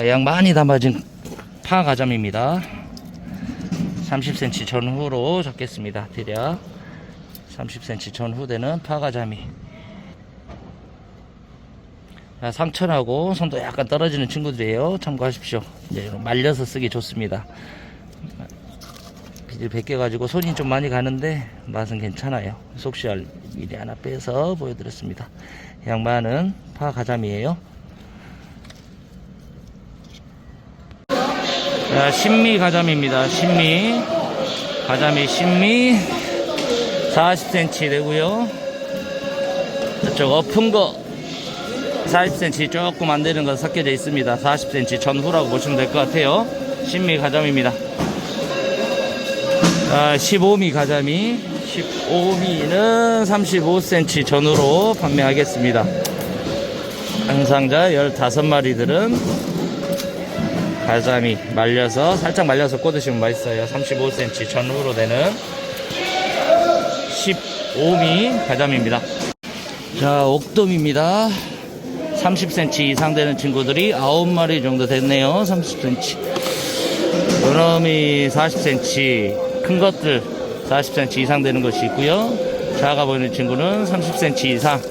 아, 양 많이 담아진 파 가자미입니다. 30cm 전후로 잡겠습니다. 대략 30cm 전후 되는 파 가자미. 아, 상천하고 손도 약간 떨어지는 친구들이에요. 참고하십시오. 이제 말려서 쓰기 좋습니다. 비질 벗겨가지고 손이 좀 많이 가는데 맛은 괜찮아요. 속시알 미리 하나 빼서 보여드렸습니다. 양반은 파 가자미예요. 자, 신미 가자미입니다. 신미 가자미 신미 40cm 되고요. 저쪽 엎은 거 40cm 조금 안 되는 거 섞여져 있습니다. 40cm 전후라고 보시면 될 것 같아요. 신미 가자미입니다. 아, 15미 가자미 15미는 35cm 전후로 판매하겠습니다. 항상자 15마리들은 가자미 말려서 살짝 말려서 꽂으시면 맛있어요. 35cm 전후로 되는 15미 가자미입니다. 자, 옥돔입니다. 30cm 이상 되는 친구들이 9마리 정도 됐네요. 30cm. 요놈이 40cm, 큰 것들 40cm 이상 되는 것이 있고요. 작아 보이는 친구는 30cm 이상.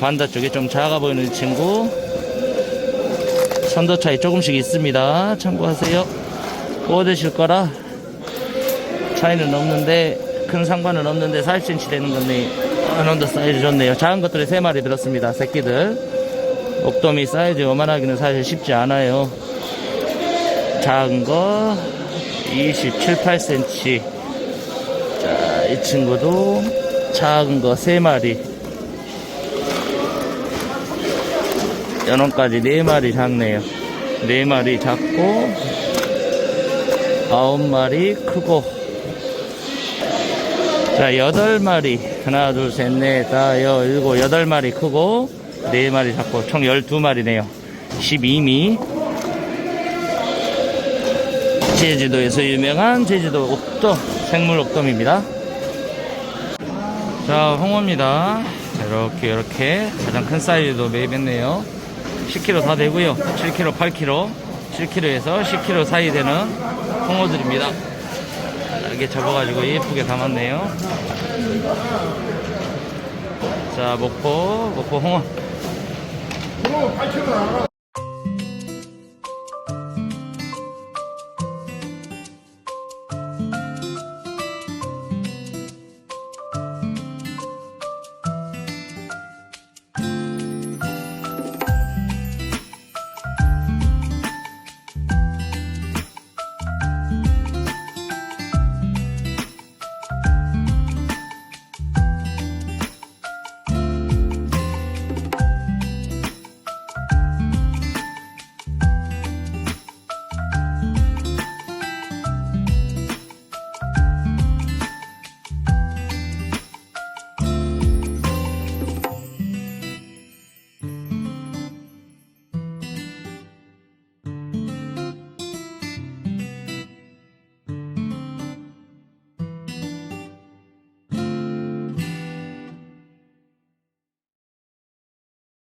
반대 쪽에 좀 작아 보이는 친구. 선도 차이 조금씩 있습니다. 참고하세요. 꽂으실 거라 차이는 없는데 큰 상관은 없는데 40cm 되는 건데 어느정도 사이즈 좋네요. 작은 것들이 3마리 들었습니다. 새끼들. 옥돔이 사이즈 요만하기는 사실 쉽지 않아요. 작은 거 27, 8cm. 자, 이 친구도 작은 거 3마리. 연원까지 4마리 작네요. 4마리 작고 9마리 크고 자, 8마리. 하나, 둘, 셋, 넷, 다, 여, 일곱, 8마리 크고 4마리 작고 총 12마리네요. 12미. 제주도에서 유명한 제주도 옥돔, 생물 옥돔입니다. 자, 홍어입니다. 이렇게, 이렇게. 가장 큰 사이즈도 매입했네요. 10kg 다 되고요. 7kg, 8kg, 7kg에서 10kg 사이 되는 홍어들입니다. 이렇게 접어가지고 예쁘게 담았네요. 자, 목포, 목포 홍어.